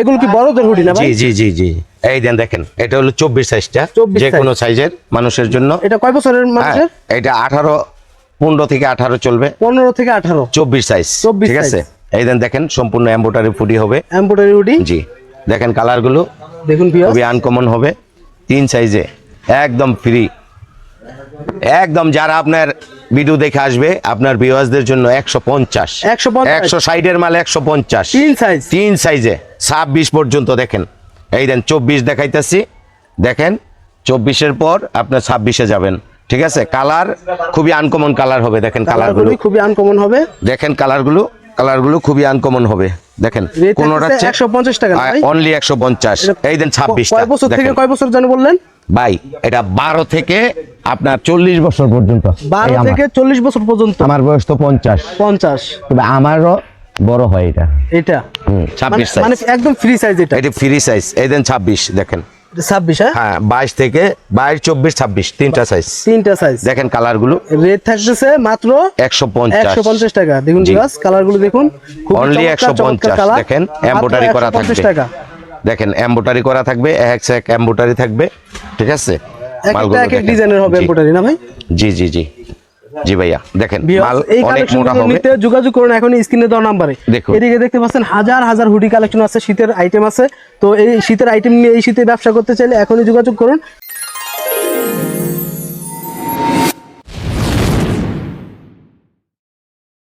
এগুলো কি বড়দের হুডি না জি ভাই? জি জি জি। এই দেন দেখেন এটা হলো চব্বিশ সাইজটা 24 যে কোনো সাইজের মানুষের জন্য। এটা কয় বছরের হ্যাঁ মানুষের? এটা আঠারো পনেরো থেকে আঠারো চলবে। পনেরো থেকে আঠারো। চব্বিশ সাইজ 24 ঠিক আছে? এই দেন দেখেন সম্পূর্ণ এম্বোটারি ফুডি হবে। এম্পোটারি হুডি জি দেখেন কালারগুলো দেখুন খুবই আনকমন হবে। তিন সাইজে একদম ফ্রি একদম যারা আপনার ভিডিও দেখে আসবে আপনার ভিউয়ার্সদের জন্য একশো পঞ্চাশ। 150 একশো সাইডের মাল একশো পঞ্চাশ। তিন সাইজ তিন সাইজে ছাব্বিশ পর্যন্ত দেখেন। এই দেন চব্বিশ দেখাইতেছি। দেখেন চব্বিশের পর আপনার ছাব্বিশে যাবেন। ঠিক আছে? কালার খুবই আনকমন কালার হবে দেখেন কালারগুলো খুবই আনকমন হবে। দেখেন কালারগুলো কালারগুলো খুবই আনকমন হবে। দেখেন কোনোটা থাকতেছে 150 টাকা, ভাই? অনলি একশো পঞ্চাশ। এই দেন ছাব্বিশ কয় বছর থেকে কয় বছর জানো বললেন? ভাই এটা বারো থেকে আপনার চল্লিশ বছর পর্যন্ত। বারো থেকে চল্লিশ বছর পর্যন্ত। আমার বয়স তো পঞ্চাশ। পঞ্চাশ। তবে আমারও বড় হয় এটা। এটা? ছাব্বিশ মানে- মানে একদম ফ্রি সাইজ এটা। এটা ফ্রি সাইজ এই দেন ছাব্বিশ দেখেন। ছাব্বিশ হ্যাঁ? হ্যাঁ বাইশ থেকে বাইশ চব্বিশ ছাব্বিশ তিনটা সাইজ তিনটা সাইজ দেখেন কালারগুলো রেট থাকতেছে মাত্র একশো পঞ্চাশ। একশো পঞ্চাশ টাকা। দেখুন কালার কালারগুলো দেখুন। অনলি একশো পঞ্চাশ। দেখেন এম্বোটারি করা 150 থাকবে। টাকা। দেখেন এম্বোটারি করা থাকবে এক এক এম্বোটারি থাকবে ঠিক আছে? একটা এক এক ডিজাইনের হবে এম্পোটারি না ভাই? জি জি জি। জি ভাইয়া দেখেন মাল এই অনেক মোটা হবে। নিতে যোগাযোগ করুন এখন স্ক্রিনে দেওয়া নাম্বারে। দেখুন। এদিকে দেখতে পাচ্ছেন হাজার হাজার হুডি কালেকশন আছে শীতের আইটেম আছে। তো এই শীতের আইটেম নিয়ে এই শীতে ব্যবসা করতে চাইলে এখনই যোগাযোগ করুন।